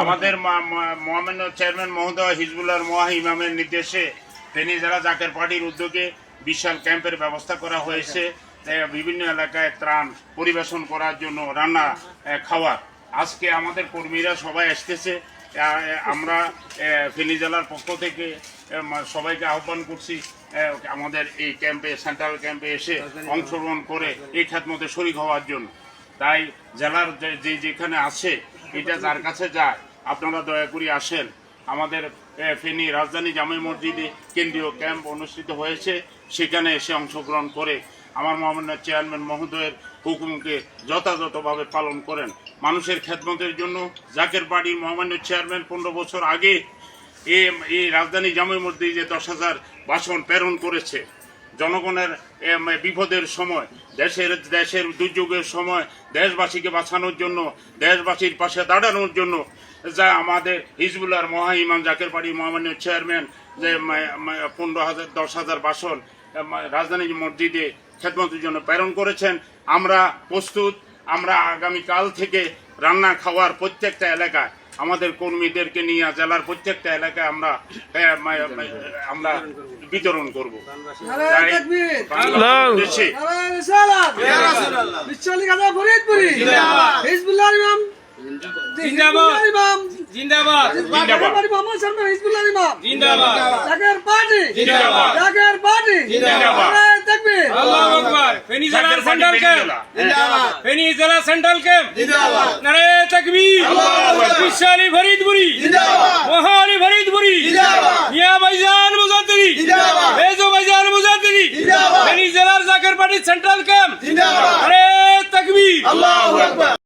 আমাদের মহামান্য চেয়ারম্যান মহোদয় হিজবুল্লাহর মহা ইমামের নির্দেশে ফেনী জেলা জাকের পার্টির উদ্যোগে বিশাল ক্যাম্পের ব্যবস্থা করা হয়েছে। বিভিন্ন এলাকায় ত্রাণ পরিবেশন করার জন্য রান্না খাওয়ার। আজকে আমাদের কর্মীরা সবাই আসতেছে। আমরা ফেনী জেলার পক্ষ থেকে সবাইকে আহ্বান করছি আমাদের এই ক্যাম্পে, সেন্ট্রাল ক্যাম্পে এসে অংশগ্রহণ করে এই মধ্যে শরিক হওয়ার জন্য। তাই জেলার যে যেখানে আছে এটা যার কাছে যায়, আপনারা দয়া করে আসেন। আমাদের ফেনী রাজধানী জামে মসজিদে কেন্দ্রীয় ক্যাম্প অনুষ্ঠিত হয়েছে, সেখানে এসে অংশগ্রহণ করে আমার মহামান্য চেয়ারম্যান মহোদয়ের হুকুমকে যথাযথভাবে পালন করেন। মানুষের খেদমতের জন্য জাকের বাড়ির মহামান্য চেয়ারম্যান পনেরো বছর আগে এই এই রাজধানী জামে মসজিদে দশ হাজার বাসন প্রেরণ করেছে। জনগণের বিপদের সময়, দেশের দেশের দুর্যোগের সময়, দেশবাসীকে বাঁচানোর জন্য, দেশবাসীর পাশে দাঁড়ানোর জন্য, যা আমাদের হিজবুল্লাহর মহা ইমাম জাকের বাড়ি মহামান্য চেয়ারম্যান, যে পনেরো হাজার, দশ হাজার বাসন রাজধানী মসজিদে খেদমতের জন্য প্রেরণ করেছেন। আমরা প্রস্তুত, আমরা আগামীকাল থেকে রান্না খাওয়ার প্রত্যেকটা এলাকায় আমাদের কর্মীদেরকে নিয়ে জেলার প্রত্যেকটা এলাকায় আমরা আমরা বিতরণ করব। জিন্দাবাদ। আল্লাহু আকবার। ফেনী পার্টি সেন্ট্রাল ক্যাম্প জেলা। ফেনী জেলা সেন্ট্রাল ক্যাম্প নারে তাকবীর। বিশালী ফরিদপুরি। মহালি ফরিদপুরি। মিয়া ভাইজান মুজাদ্দিরি বেজো ভাইজান মুজাদ্দিরি ফেনী জেলার জাকের পার্টি সেন্ট্রাল ক্যাম্প নারে তাকবীর।